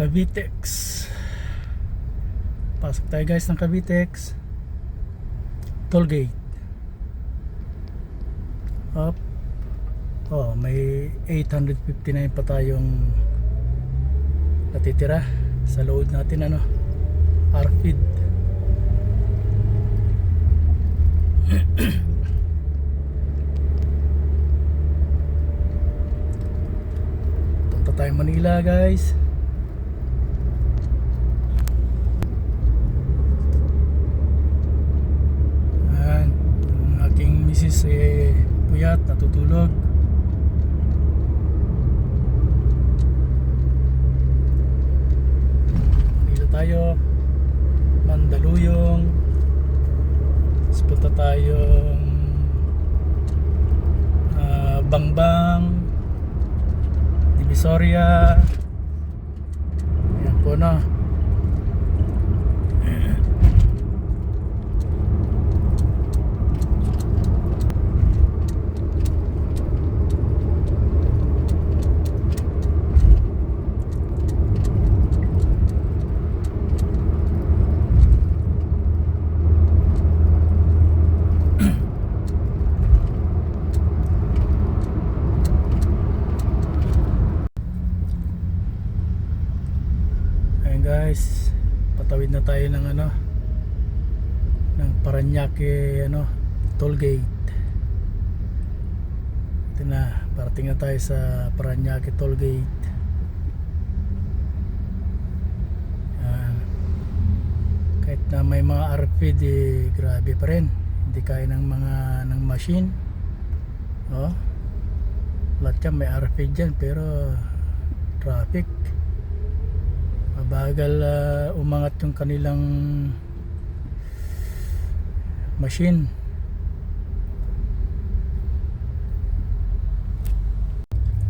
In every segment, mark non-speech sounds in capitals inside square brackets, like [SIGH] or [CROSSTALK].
Cavitex. Pasok tayo guys ng Cavitex. Tollgate. Up. Oh may 859 pa tayong natitira sa load natin ano? RFID [COUGHS] punta tayo Manila guys Ayan, ang aking misis eh puyat, natutulog. Dito tayo Mandaluyong. Tapos punta tayong ah, Bangbang Divisoria. Ayan po na Ayan guys, patawid na tayo ng ano ng Paranaque ano, toll gate. Ito na, parating na tayo sa Paranaque toll gate. Ayan. Kahit na may mga RFID eh, grabe pa rin. Hindi kaya ng mga ng machine. Oh. Lahat yan may RFID dyan pero traffic mabagal ah, umangat yung kanilang machine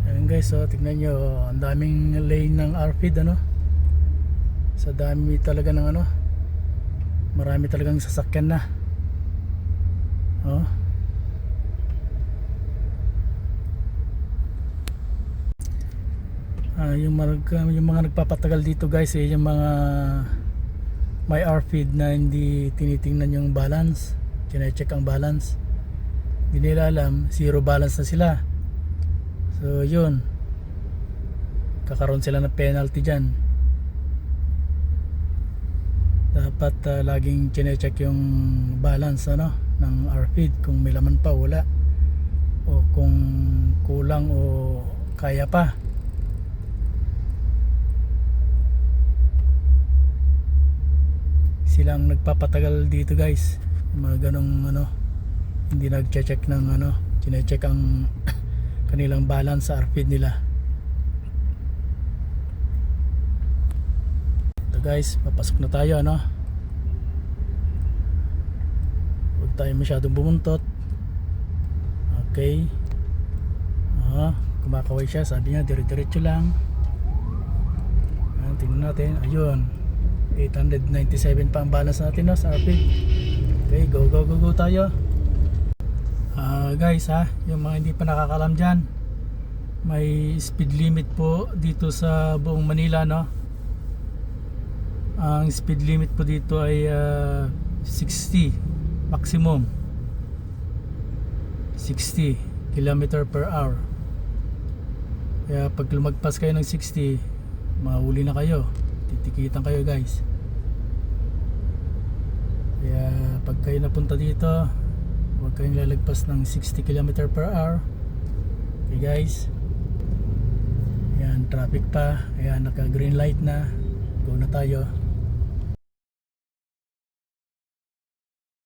Ayan guys, oh, tignan nyo, ang daming lane ng RFID ano. Sa dami talaga ng ano. Marami talagang sasakyan na. Oh. Ah, yung, mag, yung mga nagpapatagal dito guys eh, yung mga may RFID na hindi tinitingnan yung balance chinecheck ang balance hindi nila alam zero balance na sila. So yun. Kakaroon sila ng penalty dyan. Dapat ah, laging chinecheck yung balance ano ng RFID kung may laman pa wala o kung kulang o kaya pa silang nagpapatagal dito guys. Mga ganong ano hindi nagche-check ng ano chine-check ang [COUGHS] kanilang balance sa RFID nila. Ito guys papasok na tayo ano. Huwag tayo masyadong bumuntot. Okay. Ah, kumakaway siya. Sabi niya dire-diretso lang. Tingnan natin. Ayun 897 pa ang balance natin no, sa RFID okay go go go go tayo. Ah, guys ha yung mga hindi pa nakakalam dyan may speed limit po dito sa buong Manila no? Ang speed limit po dito ay ah, 60 maximum. 60 km per hour. Kaya pag lumagpas kayo ng 60 mahuli na kayo titikitan kayo guys. Kaya pag kayo napunta dito huwag kayong lalagpas ng 60 km per hour. Okay guys? Yan traffic pa. Kaya naka green light na. Go na tayo